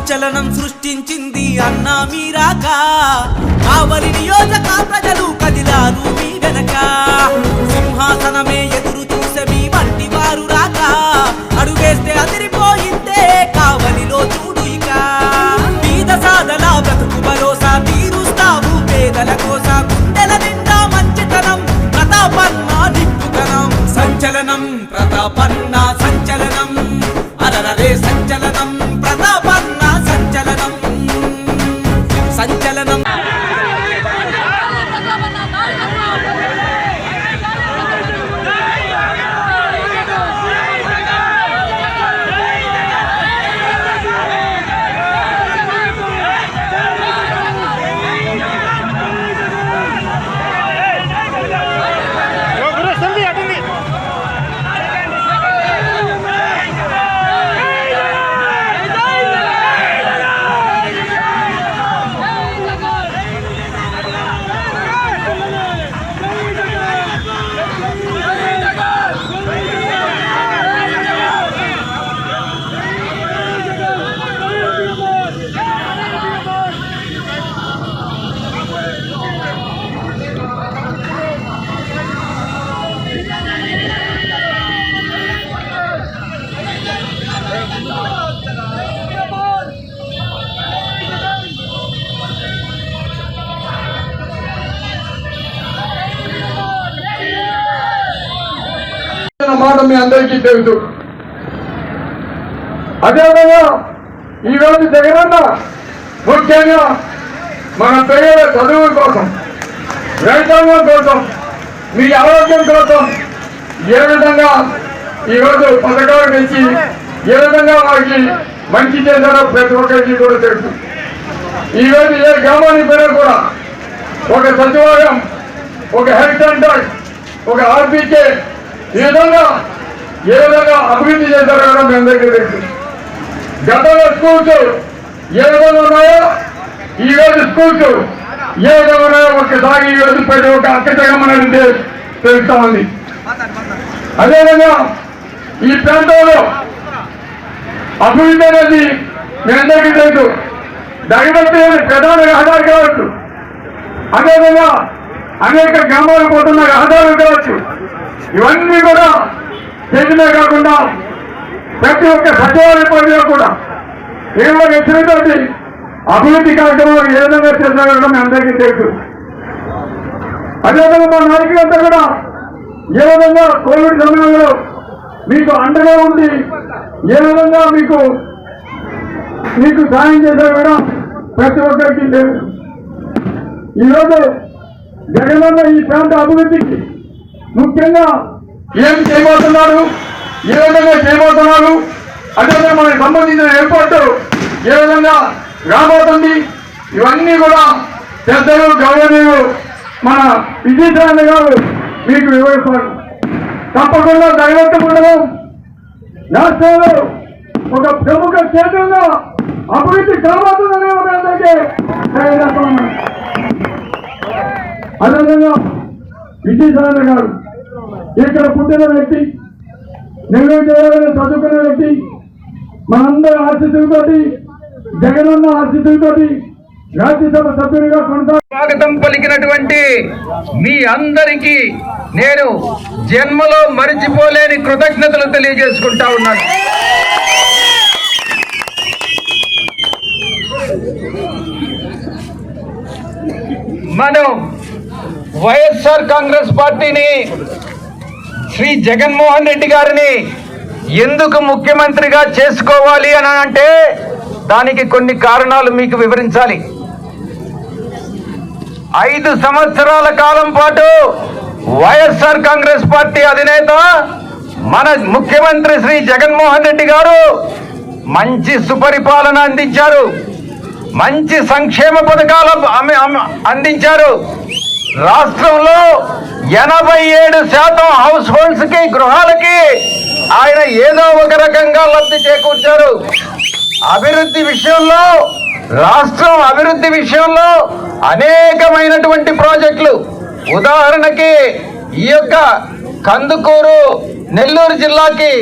సంచలనం సృష్టించింది అన్నా మీరాక. కావలి నియోజక ప్రజలు కదిలారు మీ వెనక. సింహాసనమే ఎదురు చూసే మీ వంటి వారు రాక. అడుగేస్తే అదిరిపోయిందే కావలిలో చూడు ఇక. బీద సాధన బ్రతుకు భరోసా తీరుస్తావు పేదల కోస. గుండెల నిండా మంచితనం ప్రతాపన్న నిప్పుతనం సంచలనం ప్రతాపన్న మాట మీ అందరికీ తెలుసు. అదేవిధంగా ఈరోజు జగనన్న ముఖ్యంగా మన పిల్లల చదువు కోసం రైతాంగం కోసం మీ ఆరోగ్యం కోసం ఏ విధంగా ఈరోజు పథకాలు పెంచి ఏ విధంగా వాళ్ళకి మంచి చేశారో ప్రతి ఒక్కరికి కూడా తెలుసు. ఈరోజు ఏ గ్రామానికి పోయినా కూడా ఒక సచివాలయం ఒక హెల్త్ సెంటర్ ఒక ఆర్బీకే ఈ విధంగా ఏ విధంగా అభివృద్ధి చేశారో కూడా మీ అందరికీ తెలుసు. గతంలో స్కూల్స్ ఏ విధంగా ఉన్నాయో ఈ రోజు స్కూల్స్ ఏ విధంగా ఉన్నాయో ఒకసారి ఈరోజు ప్రతి ఒక్క అక్కచగం అనేది తెలుస్తా ఉంది. అదేవిధంగా ఈ ప్రాంతంలో అభివృద్ధి అనేది మీ అందరికీ తెలుసు. దగదత్తి ప్రధాన రహదారి కావచ్చు. అదేవిధంగా అనేక గ్రామాలు పోతున్న రహదారులు కావచ్చు. ఇవన్నీ కూడా చేసినా కాకుండా ప్రతి ఒక్క సచివాలయ పనిలో కూడా ఏమో హెచ్చరితోటి అభివృద్ధి కార్యక్రమాలు ఏ విధంగా చేస్తున్నారో మీ అందరికీ తెలుసు. అదేవిధంగా మా నాయకులంతా కూడా ఏ విధంగా కోవిడ్ సమయంలో మీకు అండగా ఉండి ఏ విధంగా మీకు మీకు సాయం చేశారు కూడా ప్రతి ఒక్కరికి లేదు ఈరోజు జగనన్న ఈ ప్రాంత అభివృద్ధికి ముఖ్యంగా ఏం చేయబోతున్నారు? ఏ విధంగా చేయబోతున్నారు? అదేవిధంగా మనకు సంబంధించిన ఏర్పాటు ఏ విధంగా రాబోతుంది? ఇవన్నీ కూడా పెద్దలు గౌరవనీయులు మన విజయసాయి గారు మీకు వివరిస్తారు. తప్పకుండా దైవత్వ ఉండడం రాష్ట్రంలో ఒక ప్రముఖ క్షేత్రంలో అభివృద్ధి కాబోతుందనే ఒక అందరికీ అదేవిధంగా విజయసాయి గారు. ఇక్కడ పుట్టిన వ్యక్తి నెల్లూరు జిల్లాలో చదువుకున్న వ్యక్తి మనందరి ఆశీస్సులతోటి జగనన్న ఆశీస్సులతోటి రాజ్యసభ స్వాగతం పలికినటువంటి మీ అందరికీ నేను జన్మలో మరిచిపోలేని కృతజ్ఞతలు తెలియజేసుకుంటా ఉన్నాను. మనం వైఎస్ఆర్ కాంగ్రెస్ పార్టీని శ్రీ జగన్మోహన్ రెడ్డి గారిని ఎందుకు ముఖ్యమంత్రిగా చేసుకోవాలి అని అంటే దానికి కొన్ని కారణాలు మీకు వివరించాలి. ఐదు సంవత్సరాల కాలం పాటు వైఎస్ఆర్ కాంగ్రెస్ పార్టీ అధినేత మన ముఖ్యమంత్రి శ్రీ జగన్మోహన్ రెడ్డి గారు మంచి సుపరిపాలన అందించారు. మంచి సంక్షేమ పథకాలు అందించారు. రాష్ట్రంలో ఎనభై ఏడు శాతం హౌస్ హోల్డ్స్కి గృహాలకి ఆయన ఏదో ఒక రకంగా లబ్ధి చేకూర్చారు. అభివృద్ధి విషయంలో రాష్ట్రం అభివృద్ధి విషయంలో అనేకమైనటువంటి ప్రాజెక్టులు. ఉదాహరణకి ఈ యొక్క కందుకూరు నెల్లూరు జిల్లాకి